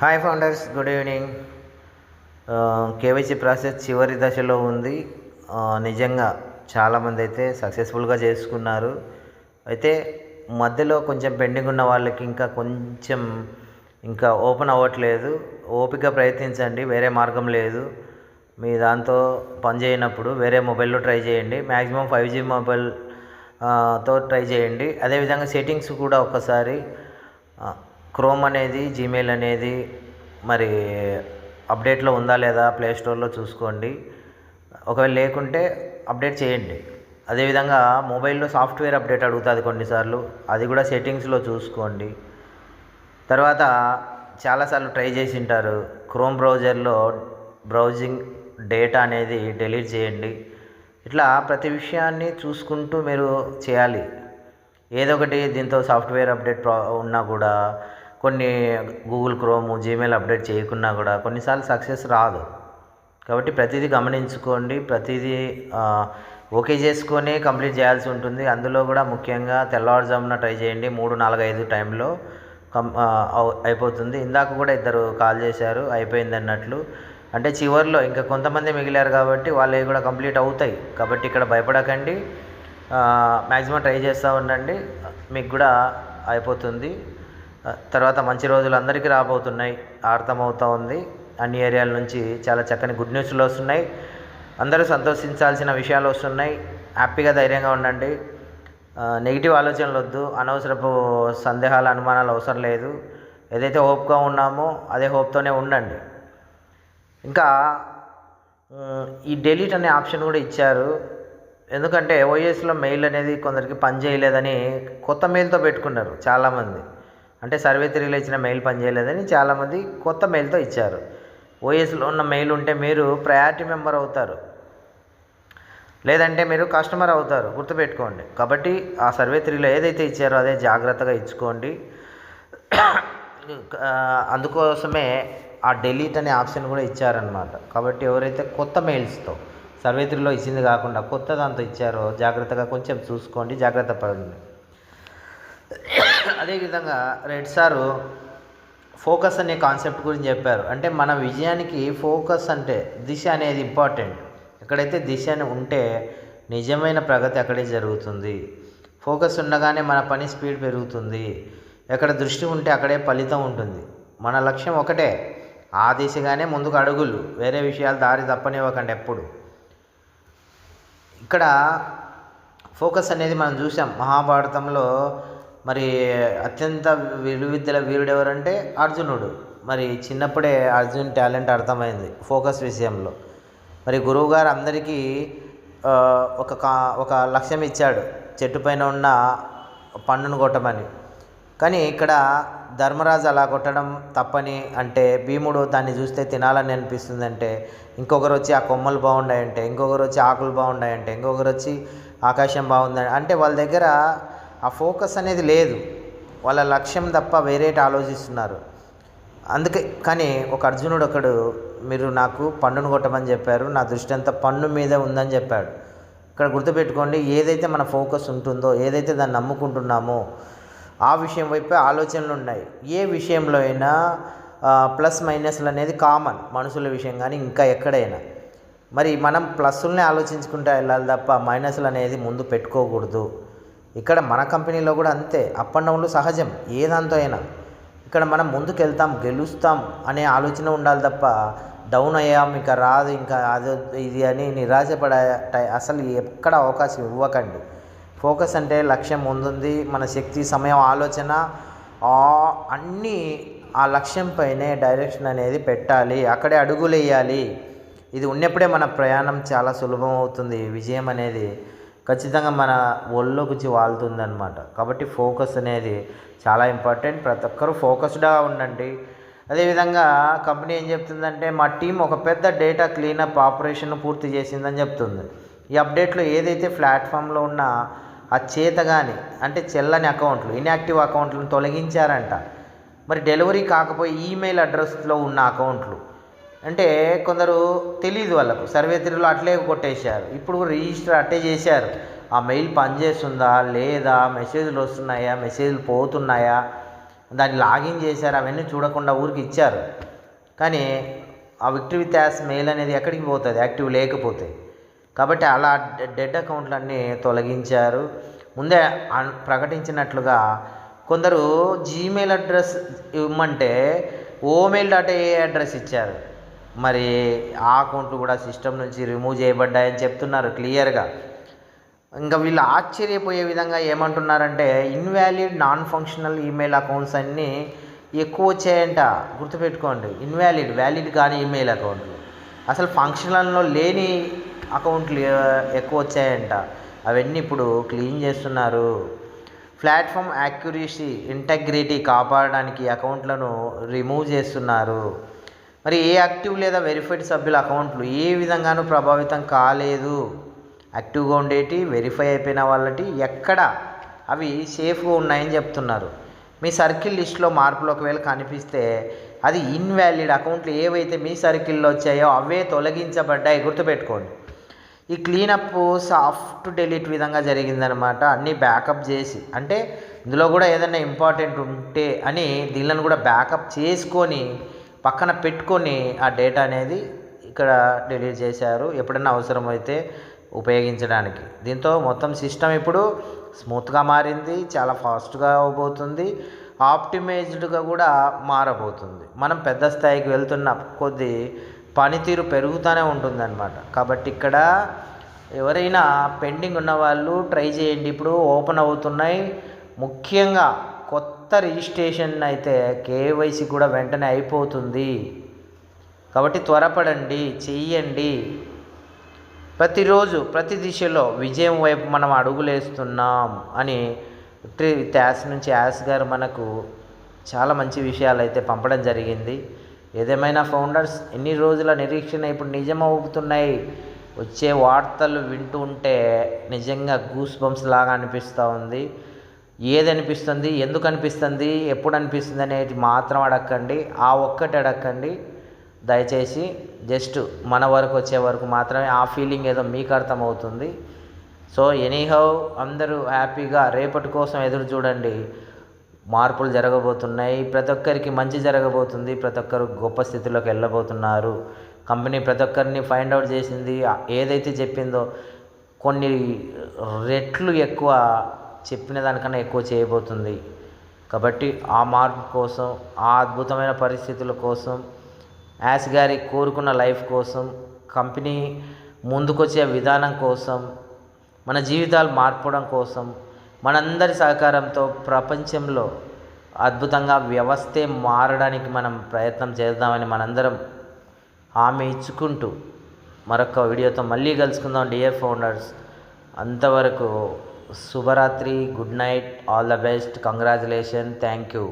Hi founders good evening KYC process చివరి దశలో ఉంది. Uh, నిజంగా చాలామంది అయితే సక్సెస్ఫుల్గా చేసుకున్నారు. అయితే మధ్యలో కొంచెం పెండింగ్ ఉన్న వాళ్ళకి ఇంకా కొంచెం ఇంకా ఓపెన్ అవ్వట్లేదు. ఓపిక ప్రయత్నించండి. వేరే మార్గం లేదు. మీ దాంతో పనిచేయనప్పుడు వేరే మొబైల్లో ట్రై చేయండి. మ్యాక్సిమం ఫైవ్ జీ మొబైల్తో ట్రై చేయండి. అదేవిధంగా సెట్టింగ్స్ కూడా ఒకసారి uh, క్రోమ్ అనేది జీమెయిల్ అనేది మరి అప్డేట్లో ఉందా లేదా ప్లే స్టోర్లో చూసుకోండి. ఒకవేళ లేకుంటే అప్డేట్ చేయండి. అదేవిధంగా మొబైల్లో సాఫ్ట్వేర్ అప్డేట్ అడుగుతుంది కొన్నిసార్లు. అది కూడా సెట్టింగ్స్లో చూసుకోండి. తర్వాత చాలాసార్లు ట్రై చేసి ఉంటారు. క్రోమ్ బ్రౌజర్లో బ్రౌజింగ్ డేటా అనేది డిలీట్ చేయండి. ఇట్లా ప్రతి విషయాన్ని చూసుకుంటూ మీరు చేయాలి. ఏదో ఒకటి దీంతో సాఫ్ట్వేర్ అప్డేట్ ప్రా ఉన్నా కూడా కొన్ని గూగుల్ క్రోమ్ జీమెయిల్ అప్డేట్ చేయకున్నా కూడా కొన్నిసార్లు సక్సెస్ రాదు. కాబట్టి ప్రతిదీ గమనించుకోండి ప్రతిదీ ఓకే చేసుకొని కంప్లీట్ చేయాల్సి ఉంటుంది. అందులో కూడా ముఖ్యంగా తెల్లవారుజామున ట్రై చేయండి. మూడు నాలుగు ఐదు టైంలో కం అయిపోతుంది. ఇందాక కూడా ఇద్దరు కాల్ చేశారు అయిపోయింది అన్నట్లు అంటే చివరిలో ఇంకా కొంతమంది మిగిలారు కాబట్టి వాళ్ళవి కూడా కంప్లీట్ అవుతాయి. కాబట్టి ఇక్కడ భయపడకండి. మ్యాక్సిమం ట్రై చేస్తూ ఉండండి. మీకు కూడా అయిపోతుంది. తర్వాత మంచి రోజులు అందరికీ రాబోతున్నాయి. అర్థమవుతూ ఉంది. అన్ని ఏరియాల నుంచి చాలా చక్కని గుడ్ న్యూస్లు వస్తున్నాయి. అందరూ సంతోషించాల్సిన విషయాలు వస్తున్నాయి. హ్యాపీగా ధైర్యంగా ఉండండి. నెగిటివ్ ఆలోచనలు వద్దు. అనవసరపు సందేహాలు అనుమానాలు అవసరం లేదు. ఏదైతే హోప్గా ఉన్నామో అదే హోప్తోనే ఉండండి. ఇంకా ఈ డెలీట్ అనే ఆప్షన్ కూడా ఇచ్చారు. ఎందుకంటే ఓఎస్లో మెయిల్ అనేది కొందరికి పని చేయలేదని కొత్త మెయిల్తో పెట్టుకున్నారు చాలామంది. అంటే సర్వేత్రిలో ఇచ్చిన మెయిల్ పని చేయలేదని చాలామంది కొత్త మెయిల్తో ఇచ్చారు. ఓఎస్లో ఉన్న మెయిల్ ఉంటే మీరు ప్రయారిటీ మెంబర్ అవుతారు. లేదంటే మీరు కస్టమర్ అవుతారు. గుర్తుపెట్టుకోండి. కాబట్టి ఆ సర్వే త్రీలో ఏదైతే ఇచ్చారో అదే జాగ్రత్తగా ఇచ్చుకోండి. అందుకోసమే ఆ డెలీట్ అనే ఆప్షన్ కూడా ఇచ్చారనమాట కాబట్టి ఎవరైతే కొత్త మెయిల్స్తో సర్వే త్రీలో ఇచ్చింది కాకుండా కొత్త దాంతో ఇచ్చారో జాగ్రత్తగా కొంచెం చూసుకోండి. జాగ్రత్త పడండి. అదేవిధంగా రెడ్ సారు ఫోకస్ అనే కాన్సెప్ట్ గురించి చెప్పారు. అంటే మన విజయానికి ఫోకస్ అంటే దిశ అనేది ఇంపార్టెంట్. ఎక్కడైతే దిశ అని ఉంటే నిజమైన ప్రగతి అక్కడే జరుగుతుంది. ఫోకస్ ఉండగానే మన పని స్పీడ్ పెరుగుతుంది. ఎక్కడ దృష్టి ఉంటే అక్కడే ఫలితం ఉంటుంది. మన లక్ష్యం ఒకటే. ఆ దిశగానే ముందుకు అడుగులు. వేరే విషయాలు దారి తప్పనివ్వకండి ఎప్పుడు. ఇక్కడ ఫోకస్ అనేది మనం చూసాం. మహాభారతంలో మరి అత్యంత విలువిద్యల వీరుడు ఎవరంటే అర్జునుడు. మరి చిన్నప్పుడే అర్జున్ టాలెంట్ అర్థమైంది ఫోకస్ విషయంలో. మరి గురువుగారు అందరికీ ఒక కా ఒక లక్ష్యం ఇచ్చాడు చెట్టు పైన ఉన్న పండును కొట్టమని. కానీ ఇక్కడ ధర్మరాజు అలా కొట్టడం తప్పని అంటే భీముడు దాన్ని చూస్తే తినాలని అనిపిస్తుంది అంటే ఇంకొకరు వచ్చి ఆ కొమ్మలు బాగున్నాయంటే ఇంకొకరు వచ్చి ఆకులు బాగున్నాయంటే ఇంకొకరు వచ్చి ఆకాశం బాగుందని అంటే వాళ్ళ దగ్గర ఆ ఫోకస్ అనేది లేదు. వాళ్ళ లక్ష్యం తప్ప వేరేటి ఆలోచిస్తున్నారు. అందుకే కానీ ఒక అర్జునుడు ఒకడు మీరు నాకు పన్నును కొట్టమని చెప్పారు నా దృష్టి అంతా పన్ను మీదే ఉందని చెప్పాడు. ఇక్కడ గుర్తుపెట్టుకోండి ఏదైతే మన ఫోకస్ ఉంటుందో ఏదైతే దాన్ని నమ్ముకుంటున్నామో ఆ విషయం వైపే ఆలోచనలు ఉన్నాయి. ఏ విషయంలో అయినా ప్లస్ మైనస్లు అనేది కామన్ మనుషుల విషయం కానీ ఇంకా ఎక్కడైనా. మరి మనం ప్లస్సుల్ని ఆలోచించుకుంటూ వెళ్ళాలి తప్ప మైనస్లు అనేది ముందు పెట్టుకోకూడదు. ఇక్కడ మన కంపెనీలో కూడా అంతే అప్ అండ్ డౌన్లు సహజం ఏ దాంతో అయినా. ఇక్కడ మనం ముందుకెళ్తాం గెలుస్తాం అనే ఆలోచన ఉండాలి తప్ప డౌన్ అయ్యాం ఇంకా రాదు ఇంకా అది ఇది అని నిరాశపడే అసలు ఎక్కడ అవకాశం ఇవ్వకండి. ఫోకస్ అంటే లక్ష్యం ముందుంది మన శక్తి సమయం ఆలోచన అన్నీ ఆ లక్ష్యం పైనే డైరెక్షన్ అనేది పెట్టాలి అక్కడే అడుగులు వేయాలి. ఇది ఉన్నప్పుడే మన ప్రయాణం చాలా సులభం అవుతుంది విజయం అనేది. ఖచ్చితంగా మన ఒళ్ళోకి వచ్చి వాళ్తుంది కాబట్టి ఫోకస్ అనేది చాలా ఇంపార్టెంట్. ప్రతి ఒక్కరూ ఫోకస్డ్గా ఉండండి. అదేవిధంగా కంపెనీ ఏం చెప్తుందంటే మా టీం ఒక పెద్ద డేటా క్లీనప్ ఆపరేషన్ పూర్తి చేసిందని చెప్తుంది. ఈ అప్డేట్లో ఏదైతే ప్లాట్ఫామ్లో ఉన్న ఆ చేత కానీ అంటే చెల్లని అకౌంట్లు ఇన్యాక్టివ్ అకౌంట్లను తొలగించారంట. మరి డెలివరీ కాకపోయి ఈమెయిల్ అడ్రస్లో ఉన్న అకౌంట్లు అంటే కొందరు తెలియదు వాళ్ళకు. సర్వేత్రిలో అట్లే కొట్టేశారు. ఇప్పుడు రిజిస్టర్ అట్టే చేశారు. ఆ మెయిల్ పనిచేస్తుందా? లేదా? మెసేజ్లు వస్తున్నాయా? మెసేజ్లు పోతున్నాయా? దాన్ని లాగిన్ చేశారు. అవన్నీ చూడకుండా ఊరికి ఇచ్చారు. కానీ ఆ విక్టరీ విత్ యాస్ మెయిల్ అనేది ఎక్కడికి పోతుంది? యాక్టివ్ లేకపోతే. కాబట్టి అలా డెడ్ అకౌంట్లన్నీ తొలగించారు. ముందే ప్రకటించినట్లుగా కొందరు జీమెయిల్ అడ్రస్ ఇవ్వమంటే ఓమెయిల్ డాట్ ఏ అడ్రస్ ఇచ్చారు. మరి ఆ అకౌంట్లు కూడా సిస్టమ్ నుంచి రిమూవ్ చేయబడ్డాయని చెప్తున్నారు క్లియర్గా. ఇంకా వీళ్ళు ఆశ్చర్యపోయే విధంగా ఏమంటున్నారంటే invalid non functional email accounts అన్నీ ఎక్కువ వచ్చాయంట. గుర్తుపెట్టుకోండి ఇన్వాలిడ్ వ్యాలిడ్ కాని ఈమెయిల్ అకౌంట్లు. అసలు ఫంక్షనల్లో లేని అకౌంట్లు ఎక్కువ వచ్చాయంట. అవన్నీ ఇప్పుడు క్లీన్ చేస్తున్నారు. ప్లాట్ఫామ్ యాక్యురసీ ఇంటగ్రిటీ కాపాడడానికి అకౌంట్లను రిమూవ్ చేస్తున్నారు. మరి ఏ యాక్టివ్ లేదా వెరిఫైడ్ సభ్యుల అకౌంట్లు ఏ విధంగానూ ప్రభావితం కాలేదు. యాక్టివ్గా ఉండేటి వెరిఫై అయిపోయిన వాళ్ళటి ఎక్కడ అవి సేఫ్గా ఉన్నాయని చెప్తున్నారు. మీ సర్కిల్ లిస్ట్లో మార్పులు ఒకవేళ కనిపిస్తే అది ఇన్వాలిడ్ అకౌంట్లు ఏవైతే మీ సర్కిల్లో వచ్చాయో అవే తొలగించబడ్డాయి. గుర్తుపెట్టుకోండి. ఈ క్లీనప్ సాఫ్ట్ డెలీట్ విధంగా జరిగిందనమాట అన్నీ బ్యాకప్ చేసి అంటే ఇందులో కూడా ఏదైనా ఇంపార్టెంట్ ఉంటే అని దీనిలను కూడా బ్యాకప్ చేసుకొని పక్కన పెట్టుకొని ఆ డేటా అనేది ఇక్కడ డిలీట్ చేశారు. ఎప్పుడైనా అవసరమైతే ఉపయోగించడానికి. దీంతో మొత్తం సిస్టమ్ ఇప్పుడు స్మూత్గా మారింది చాలా ఫాస్ట్గా అవబోతుంది ఆప్టిమైజ్డ్గా కూడా మారబోతుంది. మనం పెద్ద స్థాయికి వెళ్తున్న కొద్దీ పనితీరు పెరుగుతూనే ఉంటుందన్నమాట. కాబట్టి ఇక్కడ ఎవరైనా పెండింగ్ ఉన్న వాళ్ళు ట్రై చేయండి. ఇప్పుడు ఓపెన్ అవుతున్నాయి. ముఖ్యంగా కొత్త రిజిస్ట్రేషన్ అయితే కేవైసీ కూడా వెంటనే అయిపోతుంది. కాబట్టి త్వరపడండి చెయ్యండి. ప్రతిరోజు ప్రతి దిశలో విజయం వైపు మనం అడుగులేస్తున్నాం అని విక్టరీ యాస్ నుంచి యాస్ గారు మనకు చాలా మంచి విషయాలు అయితే పంపడం జరిగింది. ఏదేమైనా ఫౌండర్స్ ఎన్ని రోజుల నిరీక్షణ ఇప్పుడు నిజం అవుతున్నాయి వచ్చే వార్తలు వింటూ ఉంటే నిజంగా గూస్ బంప్స్ లాగా అనిపిస్తూ ఉంది. ఏది అనిపిస్తుంది ఎందుకు అనిపిస్తుంది ఎప్పుడు అనిపిస్తుంది అనేది మాత్రం అడగండి ఆ ఒక్కటి అడగండి దయచేసి జస్ట్ మన వరకు వచ్చే వరకు మాత్రమే ఆ ఫీలింగ్ ఏదో మీకు అర్థమవుతుంది. సో ఎనీహౌ అందరూ హ్యాపీగా రేపటి కోసం ఎదురు చూడండి. మార్పులు జరగబోతున్నాయి. ప్రతి ఒక్కరికి మంచి జరగబోతుంది. ప్రతి ఒక్కరు గొప్ప స్థితిలోకి వెళ్ళబోతున్నారు. కంపెనీ ప్రతి ఒక్కరిని ఫైండ్ అవుట్ చేసింది. ఏదైతే చెప్పిందో కొన్ని రెట్లు ఎక్కువ చెప్పిన దానికన్నా ఎక్కువ చేయబోతుంది. కాబట్టి ఆ మార్పు కోసం ఆ అద్భుతమైన పరిస్థితుల కోసం యాస్ గారి కోరుకున్న లైఫ్ కోసం కంపెనీ ముందుకొచ్చే విధానం కోసం మన జీవితాలు మార్పడం కోసం మనందరి సహకారంతో ప్రపంచంలో అద్భుతంగా వ్యవస్థే మారడానికి మనం ప్రయత్నం చేద్దామని మనందరం హామీ ఇచ్చుకుంటూ మరొక వీడియోతో మళ్ళీ కలుసుకుందాం డియర్ ఫౌండర్స్. అంతవరకు ಶುಭರಾತ್ರಿ good night all the best congratulation thank you